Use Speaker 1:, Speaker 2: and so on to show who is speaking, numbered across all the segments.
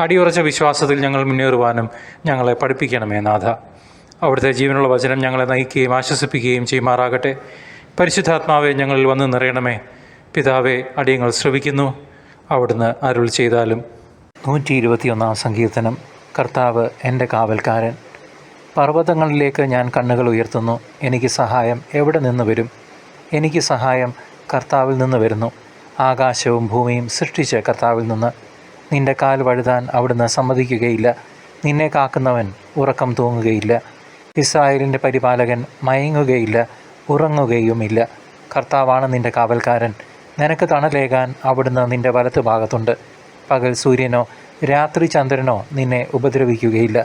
Speaker 1: അടിയുറച്ച വിശ്വാസത്തിൽ ഞങ്ങൾ മുന്നേറുവാനും ഞങ്ങളെ പഠിപ്പിക്കണമേ നാഥ. അവിടുത്തെ ജീവനുള്ള വചനം ഞങ്ങളെ നയിക്കുകയും ആശ്വസിപ്പിക്കുകയും ചെയ്യുമാറാകട്ടെ. പരിശുദ്ധാത്മാവെ ഞങ്ങളിൽ വന്ന് നിറയണമേ. പിതാവെ അടിയങ്ങൾ ശ്രവിക്കുന്നു. അവിടുന്ന് അരുൾ ചെയ്താലും. നൂറ്റി ഇരുപത്തിയൊന്നാം സങ്കീർത്തനം. കർത്താവ് എന്റെ കാവൽക്കാരൻ. പർവതങ്ങളിലേക്ക് ഞാൻ കണ്ണുകൾ ഉയർത്തുന്നു. എനിക്ക് സഹായം എവിടെ നിന്ന് വരും? എനിക്ക് സഹായം കർത്താവിൽ നിന്ന് വരുന്നു. ആകാശവും ഭൂമിയും സൃഷ്ടിച്ച കർത്താവിൽ നിന്ന്. നിന്റെ കാൽ വഴുതാൻ അവിടുന്ന് സമ്മതിക്കുകയില്ല. നിന്നെ കാക്കുന്നവൻ ഉറക്കം തൂങ്ങുകയില്ല. ഇസ്രായേലിന്റെ പരിപാലകൻ മയങ്ങുകയില്ല ഉറങ്ങുകയുമില്ല. കർത്താവാണ് നിന്റെ കാവൽക്കാരൻ. നിനക്ക് തണലേകാൻ അവിടുന്ന് നിന്റെ വലത്ത് ഭാഗത്തുണ്ട്. പകൽ സൂര്യനോ രാത്രി ചന്ദ്രനോ നിന്നെ ഉപദ്രവിക്കുകയില്ല.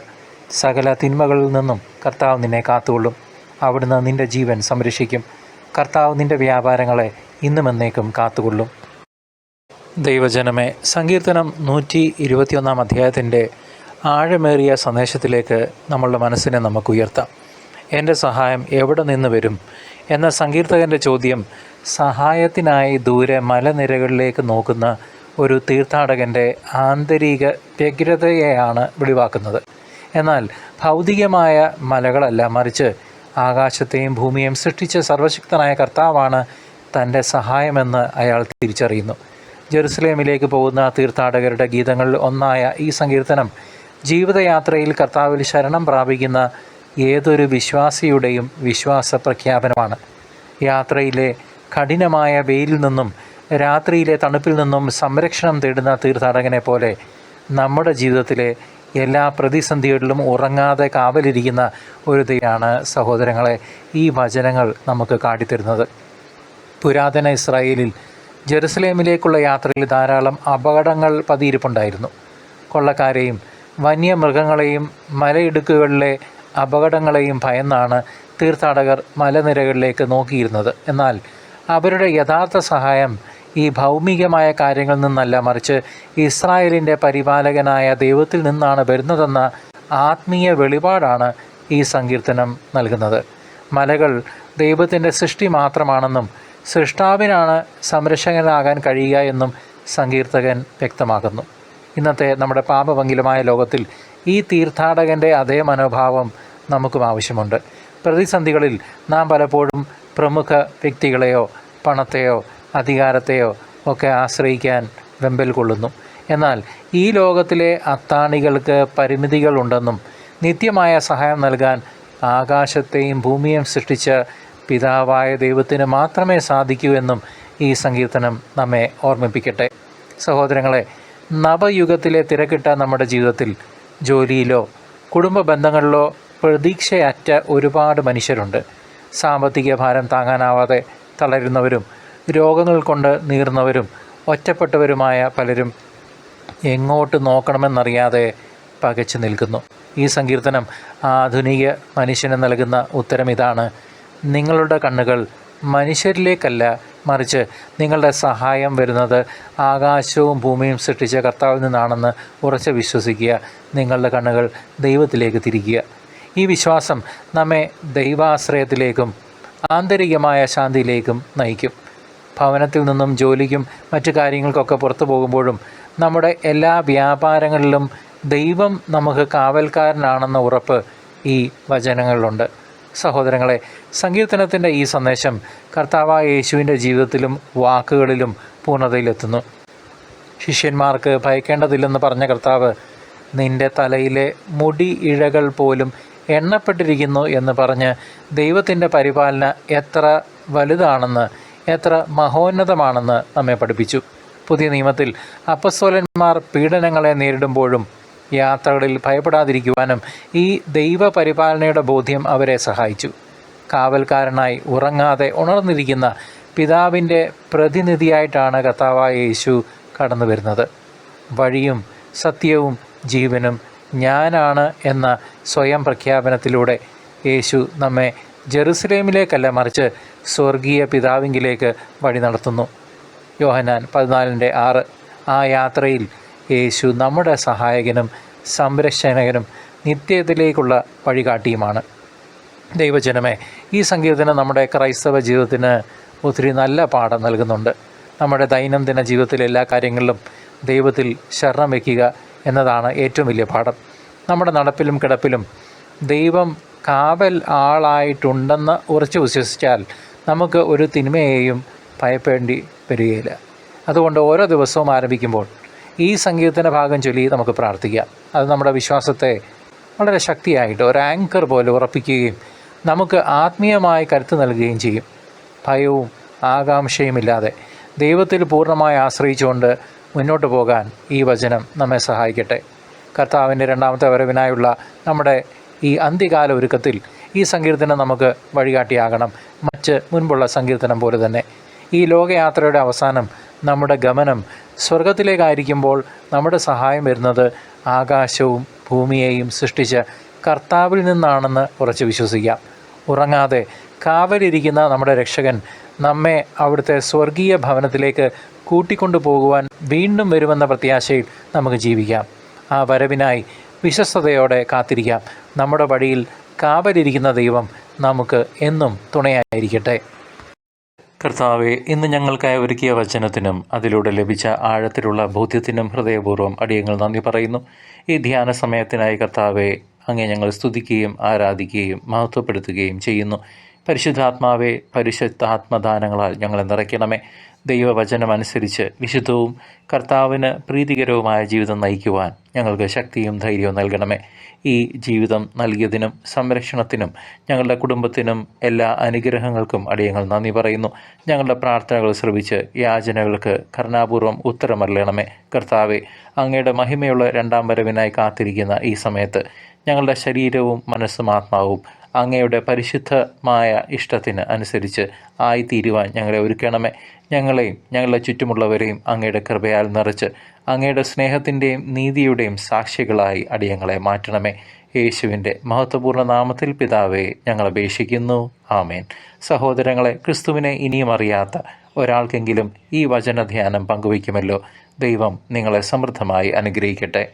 Speaker 1: സകല തിന്മകളിൽ നിന്നും കർത്താവ് നിന്നെ കാത്തുകൊള്ളും. അവിടുന്ന് നിന്റെ ജീവൻ സംരക്ഷിക്കും. കർത്താവ് നിന്റെ വ്യാപാരങ്ങളെ ഇന്നും എന്നേക്കും കാത്തുകൊള്ളും. ദൈവജനമേ സങ്കീർത്തനം നൂറ്റി ഇരുപത്തിയൊന്നാം അധ്യായത്തിന്റെ ആഴമേറിയ സന്ദേശത്തിലേക്ക് നമ്മളുടെ മനസ്സിനെ നമുക്ക് ഉയർത്താം. എന്റെ സഹായം എവിടെ നിന്ന് വരും? എന്ന സങ്കീർത്തകന്റെ ചോദ്യം സഹായത്തിനായി ദൂരെ മലനിരകളിലേക്ക് നോക്കുന്ന ഒരു തീർത്ഥാടകന്റെ ആന്തരിക വ്യഗ്രതയെയാണ് വെളിവാക്കുന്നത്. എന്നാൽ ഭൗതികമായ മലകളല്ല മറിച്ച് ആകാശത്തെയും ഭൂമിയെയും സൃഷ്ടിച്ച സർവശക്തനായ കർത്താവാണ് തന്റെ സഹായമെന്ന് അയാൾ തിരിച്ചറിയുന്നു. ജെറുസലേമിലേക്ക് പോകുന്ന തീർത്ഥാടകരുടെ ഗീതങ്ങളിൽ ഒന്നായ ഈ സങ്കീർത്തനം ജീവിതയാത്രയിൽ കർത്താവിൽ ശരണം പ്രാപിക്കുന്ന ഏതൊരു വിശ്വാസിയുടെയും വിശ്വാസ പ്രഖ്യാപനമാണ്. യാത്രയിലെ കഠിനമായ വെയിലിൽ നിന്നും രാത്രിയിലെ തണുപ്പിൽ നിന്നും സംരക്ഷണം തേടുന്ന തീർത്ഥാടകനെ പോലെ നമ്മുടെ ജീവിതത്തിലെ എല്ലാ പ്രതിസന്ധികളിലും ഉറങ്ങാതെ കാവലിരിക്കുന്ന ഒരു ദയാണ് സഹോദരങ്ങളെ ഈ വചനങ്ങൾ നമുക്ക് കാട്ടിത്തരുന്നത്. പുരാതന ഇസ്രായേലിൽ ജെറുസലേമിലേക്കുള്ള യാത്രയിൽ ധാരാളം അപകടങ്ങൾ പതിയിരിപ്പുണ്ടായിരുന്നു. കൊള്ളക്കാരെയും വന്യമൃഗങ്ങളെയും മലയിടുക്കുകളിലെ അപകടങ്ങളെയും ഭയന്നാണ് തീർത്ഥാടകർ മലനിരകളിലേക്ക് നോക്കിയിരുന്നത്. എന്നാൽ അവരുടെ യഥാർത്ഥ സഹായം ഈ ഭൗമികമായ കാര്യങ്ങളിൽ നിന്നല്ല മറിച്ച് ഇസ്രായേലിന്റെ പരിപാലകനായ ദൈവത്തിൽ നിന്നാണ് വരുന്നതെന്ന ആത്മീയ വെളിപാടാണ് ഈ സങ്കീർത്തനം നൽകുന്നത്. മലകൾ ദൈവത്തിന്റെ സൃഷ്ടി മാത്രമാണെന്നും സൃഷ്ടാവിനാണ് സംരക്ഷകനാകാൻ കഴിയുക എന്നും സങ്കീർത്തകൻ വ്യക്തമാക്കുന്നു. ഇന്നത്തെ നമ്മുടെ പാപഭംഗിലമായ ലോകത്തിൽ ഈ തീർത്ഥാടകന്റെ അതേ മനോഭാവം നമുക്കും ആവശ്യമുണ്ട്. പ്രതിസന്ധികളിൽ നാം പലപ്പോഴും പ്രമുഖ വ്യക്തികളെയോ പണത്തെയോ അധികാരത്തെയോ ഒക്കെ ആശ്രയിക്കാൻ വെമ്പൽ കൊള്ളുന്നു. എന്നാൽ ഈ ലോകത്തിലെ അത്താണികൾക്ക് പരിമിതികളുണ്ടെന്നും നിത്യമായ സഹായം നൽകാൻ ആകാശത്തെയും ഭൂമിയും സൃഷ്ടിച്ച പിതാവായ ദൈവത്തിന് മാത്രമേ സാധിക്കൂ എന്നും ഈ സങ്കീർത്തനം നമ്മെ ഓർമ്മിപ്പിക്കട്ടെ. സഹോദരങ്ങളെ നവയുഗത്തിലെ തിരക്കിട്ട നമ്മുടെ ജീവിതത്തിൽ ജോലിയിലോ കുടുംബ ബന്ധങ്ങളിലോ പ്രതീക്ഷയറ്റ ഒരുപാട് മനുഷ്യരുണ്ട്. സാമ്പത്തിക ഭാരം താങ്ങാനാവാതെ തളരുന്നവരും രോഗങ്ങൾ കൊണ്ട് നീറുന്നവരും ഒറ്റപ്പെട്ടവരുമായ പലരും എങ്ങോട്ട് നോക്കണമെന്നറിയാതെ പകച്ചു നിൽക്കുന്നു. ഈ സങ്കീർത്തനം ആധുനിക മനുഷ്യന് നൽകുന്ന ഉത്തരം ഇതാണ് നിങ്ങളുടെ കണ്ണുകൾ മനുഷ്യരിലേക്കല്ല മറിച്ച് നിങ്ങളുടെ സഹായം വരുന്നത് ആകാശവും ഭൂമിയും സൃഷ്ടിച്ച കർത്താവിൽ നിന്നാണെന്ന് ഉറച്ച് വിശ്വസിക്കുക. നിങ്ങളുടെ കണ്ണുകൾ ദൈവത്തിലേക്ക് തിരിക്കുക. ഈ വിശ്വാസം നമ്മെ ദൈവാശ്രയത്തിലേക്കും ആന്തരികമായ ശാന്തിയിലേക്കും നയിക്കും. ഭവനത്തിൽ നിന്നും ജോലിക്കും മറ്റു കാര്യങ്ങൾക്കൊക്കെ പുറത്തു പോകുമ്പോഴും നമ്മുടെ എല്ലാ വ്യാപാരങ്ങളിലും ദൈവം നമുക്ക് കാവൽക്കാരനാണെന്ന ഉറപ്പ് ഈ വചനങ്ങളിലുണ്ട്. സഹോദരങ്ങളെ സങ്കീർത്തനത്തിന്റെ ഈ സന്ദേശം കർത്താവായ യേശുവിന്റെ ജീവിതത്തിലും വാക്കുകളിലും പൂർണതയിലെത്തുന്നു. ശിഷ്യന്മാർക്ക് ഭയക്കേണ്ടതില്ലെന്ന് പറഞ്ഞ കർത്താവ് നിന്റെ തലയിലെ മുടി ഇഴകൾ പോലും എണ്ണപ്പെട്ടിരിക്കുന്നു എന്ന് പറഞ്ഞ് ദൈവത്തിന്റെ പരിപാലന എത്ര വലുതാണെന്ന് എത്ര മഹോന്നതമാണെന്ന് നമ്മെ പഠിപ്പിച്ചു. പുതിയ നിയമത്തിൽ അപ്പസ്വലന്മാർ പീഡനങ്ങളെ നേരിടുമ്പോഴും യാത്രകളിൽ ഭയപ്പെടാതിരിക്കുവാനും ഈ ദൈവപരിപാലനയുടെ ബോധ്യം അവരെ സഹായിച്ചു. കാവൽക്കാരനായി ഉറങ്ങാതെ ഉണർന്നിരിക്കുന്ന പിതാവിന്റെ പ്രതിനിധിയായിട്ടാണ് കർത്താവായ യേശു കടന്നു വരുന്നത്. വഴിയും സത്യവും ജീവനും ഞാനാണ് എന്ന സ്വയം പ്രഖ്യാപനത്തിലൂടെ യേശു നമ്മെ ജെറുസലേമിലേക്കല്ല മറിച്ച് സ്വർഗീയ പിതാവിങ്കിലേക്ക് വഴി നടത്തുന്നു. യോഹനാൻ പതിനാലിന്റെ ആറ് ആ യാത്രയിൽ യേശു നമ്മുടെ സഹായകനും സംരക്ഷകനും നിത്യത്തിലേക്കുള്ള വഴികാട്ടിയുമാണ്. ദൈവജനമേ ഈ സങ്കീർത്തനം നമ്മുടെ ക്രൈസ്തവ ജീവിതത്തിന് ഒത്തിരി നല്ല പാഠം നൽകുന്നുണ്ട്. നമ്മുടെ ദൈനംദിന ജീവിതത്തിലെ എല്ലാ കാര്യങ്ങളിലും ദൈവത്തിൽ ശരണം വയ്ക്കുക എന്നതാണ് ഏറ്റവും വലിയ പാഠം. നമ്മുടെ നടപ്പിലും കിടപ്പിലും ദൈവം കാവൽ ആളായിട്ടുണ്ടെന്ന് ഉറച്ചു വിശ്വസിച്ചാൽ നമുക്ക് ഒരു തിന്മയെയും ഭയപ്പെടേണ്ടി വരികയില്ല. അതുകൊണ്ട് ഓരോ ദിവസവും ആരംഭിക്കുമ്പോൾ ഈ സംഗീതത്തിന്റെ ഭാഗം ചൊല്ലി നമുക്ക് പ്രാർത്ഥിക്കാം. അത് നമ്മുടെ വിശ്വാസത്തെ വളരെ ശക്തിയായിട്ട് ഒരു ആങ്കർ പോലെ ഉറപ്പിക്കുകയും നമുക്ക് ആത്മീയമായി കരുത്ത് നൽകുകയും ചെയ്യും. ഭയവും ആകാംക്ഷയുമില്ലാതെ ദൈവത്തിൽ പൂർണമായി ആശ്രയിച്ചുകൊണ്ട് മുന്നോട്ട് പോകാൻ ഈ വചനം നമ്മെ സഹായിക്കട്ടെ. കർത്താവിന്റെ രണ്ടാമത്തെ വരവിനായുള്ള നമ്മുടെ ഈ അന്ത്യകാല ഒരുക്കത്തിൽ ഈ സങ്കീർത്തനം നമുക്ക് വഴികാട്ടിയാകണം. മറ്റ് മുൻപുള്ള സങ്കീർത്തനം പോലെ തന്നെ ഈ ലോകയാത്രയുടെ അവസാനം നമ്മുടെ ഗമനം സ്വർഗത്തിലേക്കായിരിക്കുമ്പോൾ നമ്മുടെ സഹായം വരുന്നത് ആകാശവും ഭൂമിയെയും സൃഷ്ടിച്ച് കർത്താവിൽ നിന്നാണെന്ന് ഉറച്ചു വിശ്വസിക്കാം. ഉറങ്ങാതെ കാവലിരിക്കുന്ന നമ്മുടെ രക്ഷകൻ നമ്മെ അവിടുത്തെ സ്വർഗീയ ഭവനത്തിലേക്ക് കൂട്ടിക്കൊണ്ടു പോകുവാൻ വീണ്ടും വരുമെന്ന പ്രത്യാശയിൽ നമുക്ക് ജീവിക്കാം. ആ വരവിനായി വിശ്വസ്തയോടെ കാത്തിരിക്കാം. നമ്മുടെ വഴിയിൽ കാവലിരിക്കുന്ന ദൈവം നമുക്ക് എന്നും തുണയായിരിക്കട്ടെ. കർത്താവെ ഇന്ന് ഞങ്ങൾക്കായി ഒരുക്കിയ വചനത്തിനും അതിലൂടെ ലഭിച്ച ആഴത്തിലുള്ള ബോധ്യത്തിനും ഹൃദയപൂർവം അടിയങ്ങൾ നന്ദി പറയുന്നു. ഈ ധ്യാന സമയത്തിനായി കർത്താവെ അങ്ങേ ഞങ്ങൾ സ്തുതിക്കുകയും ആരാധിക്കുകയും മഹത്വപ്പെടുത്തുകയും ചെയ്യുന്നു. പരിശുദ്ധാത്മാവെ പരിശുദ്ധാത്മദാനങ്ങളാൽ ഞങ്ങളെ നിറയ്ക്കണമേ. ദൈവവചനമനുസരിച്ച് വിശുദ്ധവും കർത്താവിന് പ്രീതികരവുമായ ജീവിതം നയിക്കുവാൻ ഞങ്ങൾക്ക് ശക്തിയും ധൈര്യവും നൽകണമേ. ഈ ജീവിതം നൽകിയതിനും സംരക്ഷണത്തിനും ഞങ്ങളുടെ കുടുംബത്തിനും എല്ലാ അനുഗ്രഹങ്ങൾക്കും അടിയങ്ങൾ നന്ദി പറയുന്നു. ഞങ്ങളുടെ പ്രാർത്ഥനകൾ ശ്രമിച്ച് യാചനകൾക്ക് കരുണാപൂർവം ഉത്തരമറിയണമേ കർത്താവെ അങ്ങയുടെ മഹിമയുള്ള രണ്ടാം വരവിനായി കാത്തിരിക്കുന്ന ഈ സമയത്ത് ഞങ്ങളുടെ ശരീരവും മനസ്സും ആത്മാവും അങ്ങയുടെ പരിശുദ്ധമായ ഇഷ്ടത്തിന് അനുസരിച്ച് ആയിത്തീരുവാൻ ഞങ്ങളെ ഒരുക്കണമേ. ഞങ്ങളെയും ഞങ്ങളുടെ ചുറ്റുമുള്ളവരെയും അങ്ങയുടെ കൃപയാൽ നിറച്ച് അങ്ങയുടെ സ്നേഹത്തിന്റെയും നീതിയുടെയും സാക്ഷികളായി അടിയങ്ങളെ മാറ്റണമേ. യേശുവിന്റെ മഹത്വപൂർണ നാമത്തിൽ പിതാവെ ഞങ്ങൾ അപേക്ഷിക്കുന്നു. ആമേൻ. സഹോദരങ്ങളെ ക്രിസ്തുവിനെ ഇനിയും അറിയാത്ത ഒരാൾക്കെങ്കിലും ഈ വചനധ്യാനം പങ്കുവയ്ക്കുമല്ലോ. ദൈവം നിങ്ങളെ സമൃദ്ധമായി അനുഗ്രഹിക്കട്ടെ.